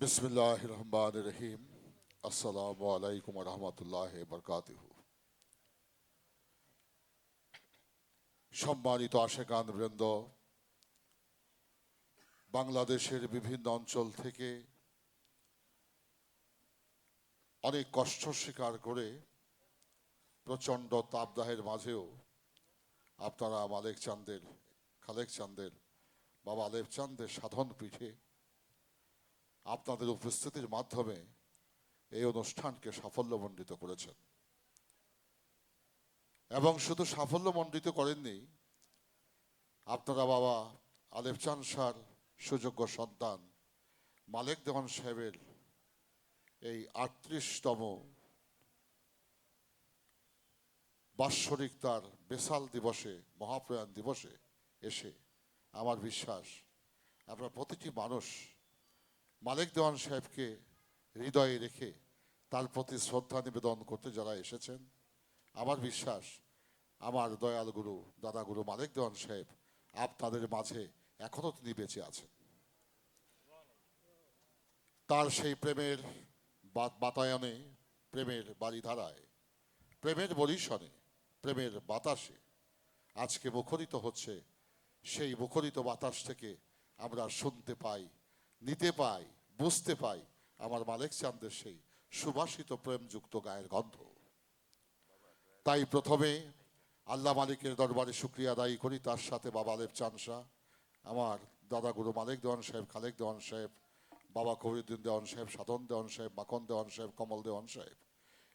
বিসমিল্লাহ রহমান রহিম আসসালামু আলাইকুম রহমতুল্লাহ বরকাতুহ সম্মানিত আশেকান বৃন্দ, বাংলাদেশের বিভিন্ন অঞ্চল থেকে অনেক কষ্ট স্বীকার করে প্রচণ্ড তাপদাহের মাঝেও আপনারা মালেক চান্দের খালেক চান্দের বাবা আলেপ চান্দের সাধন পিঠে আপনাদের উপস্থিতির মাধ্যমে এই অনুষ্ঠানকে সাফল্যমণ্ডিত করেছেন। এবং শুধু সাফল্যমণ্ডিত করেননি, আপনারা বাবা আলেফ চান সার সুযোগ্য সন্তান মালেক দেওয়ান সাহেবের এই আটত্রিশতম বাৎসরিক তার বেসাল দিবসে, মহাপ্রয়াণ দিবসে এসে আমার বিশ্বাস আপনার প্রতিটি মানুষ মালিক দেওয়ান সাহেবকে হৃদয়ে রেখে তার প্রতি শ্রদ্ধা নিবেদন করতে যারা এসেছেন, আমার বিশ্বাস আমার দয়াল গুরু, দাদা গুরু মালিক দেওয়ান সাহেব আপনাদের মাঝে এখনও তিনি বেঁচে আছেন। তার সেই প্রেমের বাতায়নে, প্রেমের বাড়িধারায় প্রেমের বরিশনে প্রেমের বাতাসে আজকে মুখরিত হচ্ছে, সেই মুখরিত বাতাস থেকে আমরা শুনতে পাই নিতে পাই, বুঝতে পাই, আমার মালিক চান্দের সেই সুবাসিত প্রেমযুক্ত গায়ের গন্ধ। তাই প্রথমে আল্লাহ মালিকের দরবারে শুক্রিয়া আদায়ী করি, তার সাথে বাবা আলেপ চানসা আমার দাদা গুরু মালিক দেওয়ান সাহেব, খালেক দেওয়ান সাহেব, বাবা কবিরুদ্দিন দেওয়ান সাহেব, সাধন দেওয়ান সাহেব মাখন দেওয়ান সাহেব, কমল দেওয়ান সাহেব।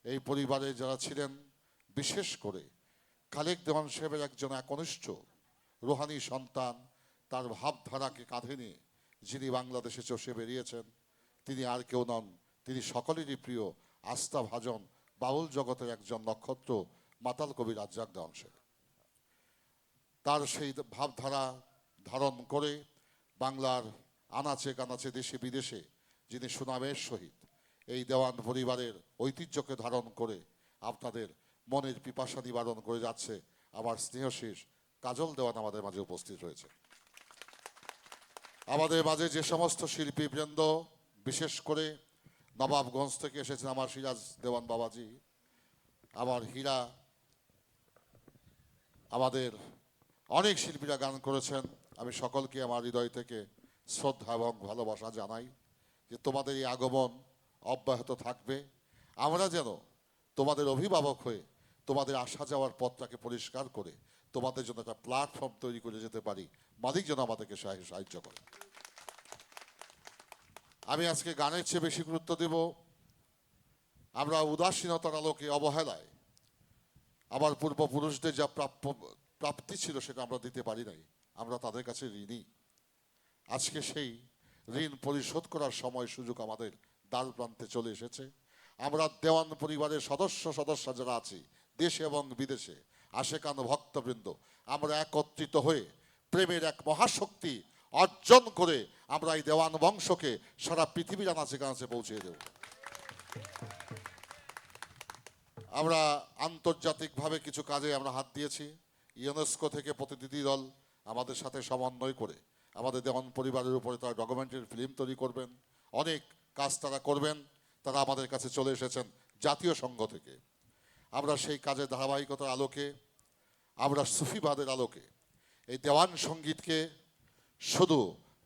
এই পরিবারে যারা ছিলেন, বিশেষ করে খালেক দেওয়ান সাহেবের একজন একনিষ্ঠ রোহানি সন্তান, তার ভাবধারাকে কাঁধে নিয়ে যিনি বাংলাদেশে চষে বেরিয়েছেন, তিনি আর কেউ নন। তিনি সকলেরই প্রিয় আস্থা ভাজন বাউল জগতের একজন নক্ষত্র, মাতাল কবি রাজ্জাক দেওয়ান তার সেই ভাবধারা ধারণ করে বাংলার আনাচে কানাচে দেশে বিদেশে যিনি সুনামের সহিত এই দেওয়ান পরিবারের ঐতিহ্যকে ধারণ করে আপনাদের মনের পিপাসা নিবারণ করে যাচ্ছে, আমার স্নেহশীষ কাজল দেওয়ান আমাদের মাঝে উপস্থিত রয়েছে। আমাদের মাঝে যে সমস্ত শিল্পী বৃন্দ বিশেষ করে নবাবগঞ্জ থেকে এসেছেন আমার সিরাজ দেওয়ান বাবাজি, আমার হীরা, আমাদের অনেক শিল্পীরা গান করেছেন। আমি সকলকে আমার হৃদয় থেকে শ্রদ্ধা এবং ভালোবাসা জানাই যে তোমাদের এই আগমন অব্যাহত থাকবে। আমরা যেন তোমাদের অভিভাবক হয়ে তোমাদের আসা যাওয়ার পথটাকে পরিষ্কার করে তোমাদের জন্য একটা প্ল্যাটফর্ম তৈরি করে যেতে পারি। মালিক যেন আমাদেরকে সাহায্য করে। আমি আজকে গানের চেয়ে বেশি গুরুত্ব দেব। আমরা উদাসীনতার আলোকে অবহেলায় আমার পূর্বপুরুষদের যা প্রাপ্য প্রাপ্তি ছিল সেটা আমরা দিতে পারি নাই। আমরা তাদের কাছে ঋণী। আজকে সেই ঋণ পরিশোধ করার সময় সুযোগ আমাদের দ্বার প্রান্তে চলে এসেছে। আমরা দেওয়ান পরিবারের সদস্য সদস্য যারা আছি, দেশে এবং বিদেশে, আশেকান ভক্তবৃন্দ, আমরা একত্রিত হয়ে প্রেমের এক মহাশক্তি অর্জন করে আমরা এই দেওয়ান বংশকে সারা পৃথিবীর আনাচে কানাচে পৌঁছে দেব। আমরা আন্তর্জাতিকভাবে কিছু কাজে আমরা হাত দিয়েছি। ইউনেস্কো থেকে প্রতিনিধি দল আমাদের সাথে সমন্বয় করে আমাদের দেওয়ান পরিবারের উপরে তারা ডকুমেন্টারি ফিল্ম তৈরি করবেন। অনেক কাজ তারা করবেন। তারা আমাদের কাছে চলে এসেছেন জাতীয় সংঘ থেকে। আমরা সেই কাজের ধারাবাহিকতার আলোকে, আমরা সুফিবাদের আলোকে দেওয়ান সঙ্গীতকে শুধু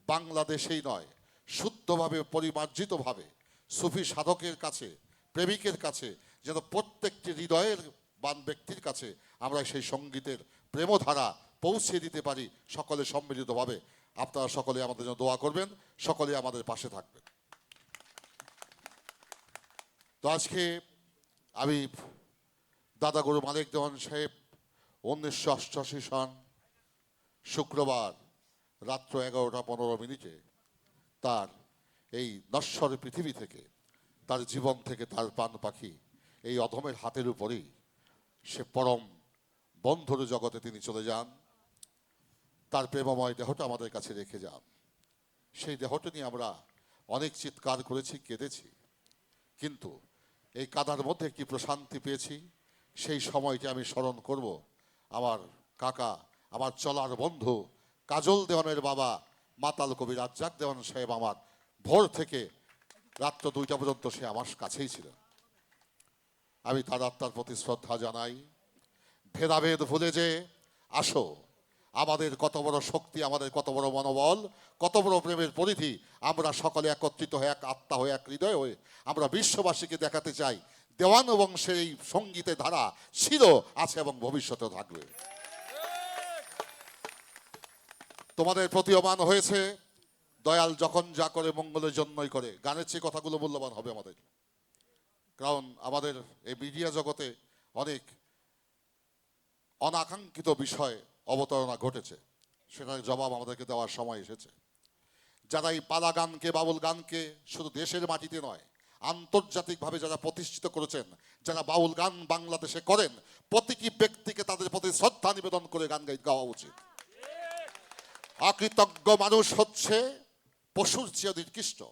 বাংলাদেশেই নয়, শুদ্ধভাবে, পরিমার্জিতভাবে সুফি সাধকের কাছে, প্রেমিকের কাছে, যেন প্রত্যেকটি হৃদয়ের বান ব্যক্তির কাছে আমরা সেই সঙ্গীতের প্রেমধারা পৌঁছে দিতে পারি সকলে সম্মিলিতভাবে। আপনারা সকলে আমাদের জন্য দোয়া করবেন, সকলে আমাদের পাশে থাকবেন। তো আজকে আমি দাদা গুরু মালিক দেওয়ান সাহেব, উনিশশো অষ্টআশি সন শুক্রবার রাত্র এগারোটা পনেরো মিনিটে তার এই নশ্বর পৃথিবী থেকে, তার জীবন থেকে তার প্রাণ পাখি এই অধমের হাতের উপরেই সে পরম বন্ধুর জগতে তিনি চলে যান। তার প্রেমময় দেহটা আমাদের কাছে রেখে যান। সেই দেহটা নিয়ে আমরা অনেক চিৎকার করেছি, কেঁদেছি। কিন্তু এই কাদার মধ্যে একটি প্রশান্তি পেয়েছি, সেই সময়টি আমি স্মরণ করব আমার কাকা আমার চলার বন্ধু, কাজল দেওয়ানের বাবা, মাতাল কবি রাজ্জাক দেওয়ান সাহেব আমার ভোর থেকে রাত্র দুইটা পর্যন্ত সে আমার কাছেই ছিল আমি তার আত্মার প্রতি শ্রদ্ধা জানাই। ভেদাভেদ ভুলে যে, আসো, আমাদের কত বড় শক্তি, আমাদের কত বড় মনোবল, কত বড় প্রেমের পরিধি, আমরা সকলে একত্রিত হয়ে, এক আত্মা হয়ে, এক হৃদয় হয়ে, আমরা বিশ্ববাসীকে দেখাতে চাই। দেওয়ান এবং সেই সঙ্গীতের ধারা ছিল, আছে এবং ভবিষ্যতে থাকবে। তোমাদের প্রতীয়মান হয়েছে। দয়াল যখন যা করে মঙ্গলের জন্যই করে। গানের চেয়ে কথাগুলো মূল্যবান হবে আমাদের। কারণ আমাদের এই মিডিয়া জগতে অনেক অনাকাঙ্ক্ষিত বিষয় অবতারণা ঘটেছে। সেটার জবাব আমাদেরকে দেওয়ার সময় এসেছে। যারা এই পালা গানকে, বাউল গানকে শুধু দেশের মাটিতে নয়, আন্তর্জাতিকভাবে যারা প্রতিষ্ঠিত করেছেন, যারা বাউল গান বাংলাদেশে করেন, প্রতিটি ব্যক্তিকে তাদের প্রতি শ্রদ্ধা নিবেদন করে গান গাই গাওয়া উচিত। অকৃতজ্ঞ মানুষ হচ্ছে পশুর চেয়ে নিকৃষ্ট।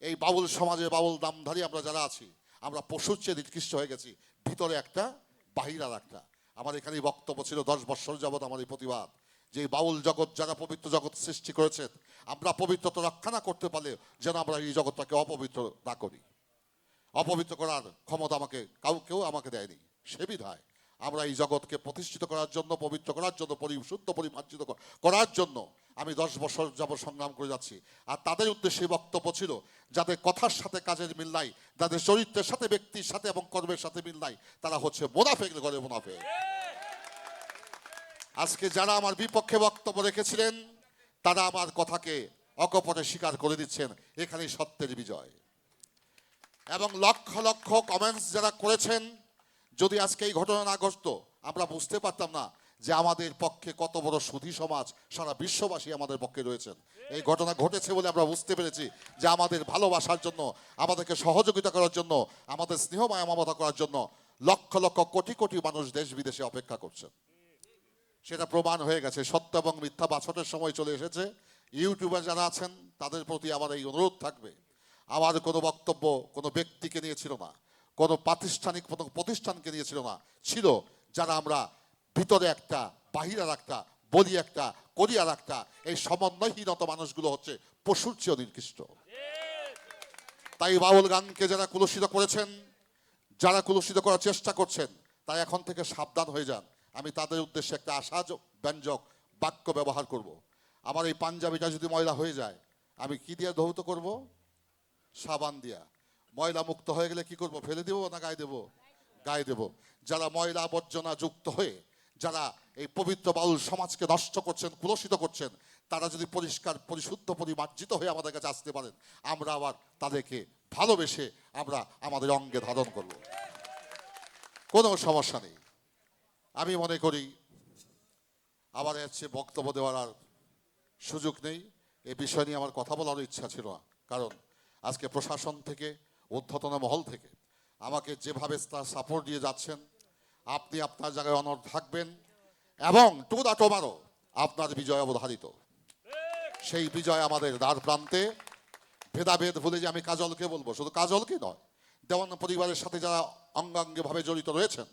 এই বাউল সমাজে বাউল দামধারী আমরা যারা আছি, আমরা পশুর চেয়ে নিকৃষ্ট হয়ে গেছি। ভিতরে একটা বাহিরার একটা। আমার এখানে বক্তব্য ছিল, দশ বৎসর যাবৎ আমার এই প্রতিবাদ। যে বাউল জগৎ যারা পবিত্র জগৎ সৃষ্টি করেছেন আমরা পবিত্রতা রক্ষা না করতে পারলে যেন আমরা এই জগৎটাকে অপবিত্র না করি। অপবিত্র করার ক্ষমতা আমাকে কাউকেও আমাকে দেয়নি। সে বিধায়। আমরা এই জগৎকে প্রতিষ্ঠিত করার জন্য, পবিত্র করার জন্য পরিশুদ্ধ পরিমার্জিত করার জন্য আমি দশ বছর যাবত সংগ্রাম করে যাচ্ছি। আর তাদের উদ্দেশ্যে বক্তব্য ছিল যাদের কথার সাথে কাজের মিল নাই, যাদের চরিত্রের সাথে, ব্যক্তির সাথে এবং কর্মের সাথে মিল নাই, তারা হচ্ছে মোনাফেক ঘরে মোনাফেক। আজকে যারা আমার বিপক্ষে বক্তব্য রেখেছিলেন, তারা আমার কথাকে অকপটে স্বীকার করে দিচ্ছেন, এখানেই সত্যের বিজয়। এবং লক্ষ লক্ষ কমেন্টস যারা করেছেন যদি আজকে এই ঘটনা না ঘটতো, আমরা বুঝতে পারতাম না যে আমাদের পক্ষে কত বড় সুধী সমাজ সারা বিশ্ববাসী আমাদের পক্ষে রয়েছেন। এই ঘটনা ঘটেছে বলে আমরা বুঝতে পেরেছি যে আমাদের ভালোবাসার জন্য, আমাদেরকে সহযোগিতা করার জন্য, আমাদের স্নেহ মায়া মমতা করার জন্য লক্ষ লক্ষ কোটি কোটি মানুষ দেশ বিদেশে অপেক্ষা করছেন। সেটা প্রমাণ হয়ে গেছে, সত্য এবং মিথ্যা বাছটের সময় চলে এসেছে। ইউটিউবার যারা আছেন, তাদের প্রতি আমার এই অনুরোধ থাকবে। আমার কোনো বক্তব্য কোনো ব্যক্তিকে নিয়ে ছিল না। কোনো প্রাতিষ্ঠানিক কোনো প্রতিষ্ঠানকে নিয়ে ছিল না, ছিল যারা আমরা ভিতরে একটা, বাহিরার একটা, বলি একটা, করিয়ার একটা, এই সমন্বয়হীনত মানুষগুলো হচ্ছে পশুর চেয়েও নির্দিষ্ট তাই বাউল গানকে যারা কুলসিত করেছেন, যারা কুলসিত করার চেষ্টা করছেন, তাই এখন থেকে সাবধান হয়ে যান। আমি তাদের উদ্দেশ্যে একটা আশা ব্যঞ্জক বাক্য ব্যবহার করব। আমার এই পাঞ্জাবিটা যদি ময়লা হয়ে যায়, আমি কি দিয়ে ধৌত করব? সাবান দিয়া। ময়লা মুক্ত হয়ে গেলে কি করব? ফেলে দেবো না গায়ে দেবো? গায়ে দেবো। যারা ময়লা আবর্জনা যুক্ত হয়ে, যারা এই পবিত্র বাউল সমাজকে নষ্ট করছেন, কুলসিত করছেন, তারা যদি পরিষ্কার, পরিশুদ্ধ, পরিমার্জিত হয়ে আমাদের কাছে আসতে পারেন, আমরা আবার তাদেরকে ভালোবেসে আমরা আমাদের অঙ্গে ধারণ করব। কোনো সমস্যা নেই। আমি মনে করি আবার হচ্ছে বক্তব্য দেওয়ার আর সুযোগ নেই। এ বিষয় নিয়ে আমার কথা বলার ইচ্ছা ছিল না। কারণ আজকে প্রশাসন থেকে ঊর্ধ্বতন মহল থেকে। আমাকে যেভাবে তার সাপোর্ট দিয়ে যাচ্ছেন, আপনি আপনার জায়গায় অনর থাকবেন এবং টু দা টোমারো আপনার বিজয় অবধারিত। সেই বিজয় আমাদের দ্বার প্রান্তে। ভেদাভেদ ভুলে যে আমি কাজলকে বলব, শুধু কাজলকে নয়, দেওয়ান পরিবারের সাথে যারা অঙ্গাঙ্গিভাবে জড়িত রয়েছেন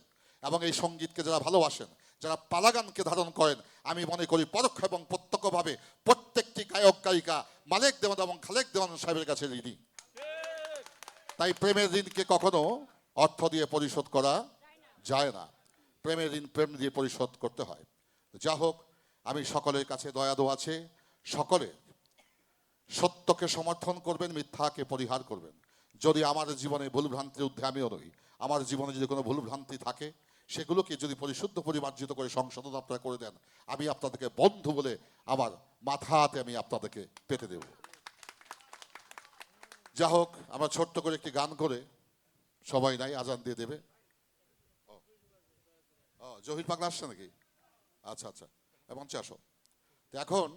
এবং এই সঙ্গীতকে যারা ভালোবাসেন, যারা পালাগানকে ধারণ করেন, আমি মনে করি পরোক্ষ এবং প্রত্যক্ষভাবে প্রত্যেকটি গায়ক, গায়িকা মালেক দেওয়ান এবং খালেক দেওয়ান সাহেবের কাছে ঋণী। তাই প্রেমের ঋণকে কখনো অর্থ দিয়ে পরিশোধ করা যায় না। প্রেমের ঋণ প্রেম দিয়ে পরিশোধ করতে হয়। যা হোক, আমি সকলের কাছে দয়াদো আছে। সকলে সত্যকে সমর্থন করবেন, মিথ্যাকে পরিহার করবেন। যদি আমার জীবনে ভুলভ্রান্তির ঊর্ধ্বে আমিও নই, আমার জীবনে যদি কোনো ভুলভ্রান্তি থাকে, সেগুলোকে যদি পরিশুদ্ধ পরিমার্জিত করে সংশোধন আপনারা করে দেন, আমি আপনাদেরকে বন্ধু বলে আমার মাথাতে আমি আপনাদেরকে পেতে দেব। যা হোক আমরা ছোট্ট করে একটি গান করে সবাই নাই আজান দিয়ে দেবে। ও, জহির পাগলা আসছে নাকি? আচ্ছা আচ্ছা এবং আসো। তো এখন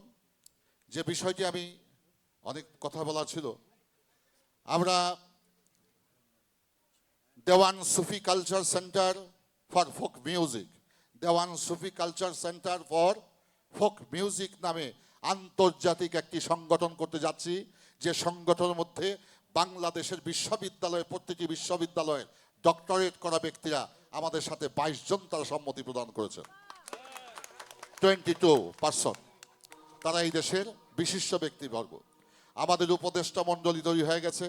যে বিষয়টি আমি অনেক কথা বলা ছিল আমরা Dewan Sufi culture centre for folk music Dewan Sufi culture centre for folk music নামে আন্তর্জাতিক একটি সংগঠন করতে যাচ্ছি। যে সংগঠনের মধ্যে বাংলাদেশের বিশ্ববিদ্যালয়ে, প্রত্যেকটি বিশ্ববিদ্যালয়ের ডক্টরেট করা ব্যক্তিরা আমাদের সাথে বাইশ জন তারা সম্মতি প্রদান করেছেন। টোয়েন্টি টু পার্সন তারা এই দেশের বিশিষ্ট ব্যক্তিবর্গ। আমাদের উপদেষ্টা মণ্ডলী তৈরি হয়ে গেছে।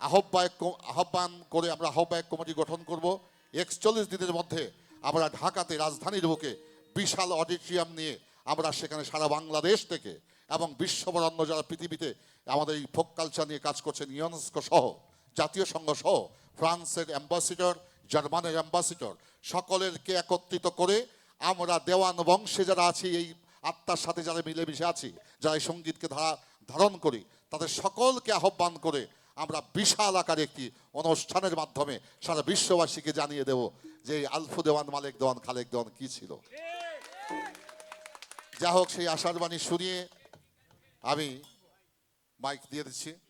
আহ্বায়ক আহ্বান করে আমরা আহ্বায়ক কমিটি গঠন করব। একচল্লিশ দিনের মধ্যে আমরা ঢাকাতে রাজধানীর বুকে বিশাল অডিটোরিয়াম নিয়ে আমরা সেখানে সারা বাংলাদেশ থেকে এবং বিশ্ববরণ্য যারা পৃথিবীতে আমাদের এই ফোক কালচার নিয়ে কাজ করছেন ইউনেস্কো সহ, জাতীয় সংঘ সহ, ফ্রান্সের অ্যাম্বাসিডর জার্মানের অ্যাম্বাসিডর সকলেরকে একত্রিত করে আমরা দেওয়ান বংশে যারা আছি, এই আত্মার সাথে যারা মিলেমিশে আছি, যারা এই সঙ্গীতকে ধারা, ধারণ করি, তাদের সকলকে আহ্বান করে আমরা বিশাল আকারে একটি অনুষ্ঠানের মাধ্যমে সারা বিশ্ববাসীকে জানিয়ে দেব যে আলফু দেওয়ান, মালিক দেওয়ান, খালেক দেওয়ান কি ছিল। যা হোক, সেই আশার বাণী শুনিয়ে আমি Mike dirici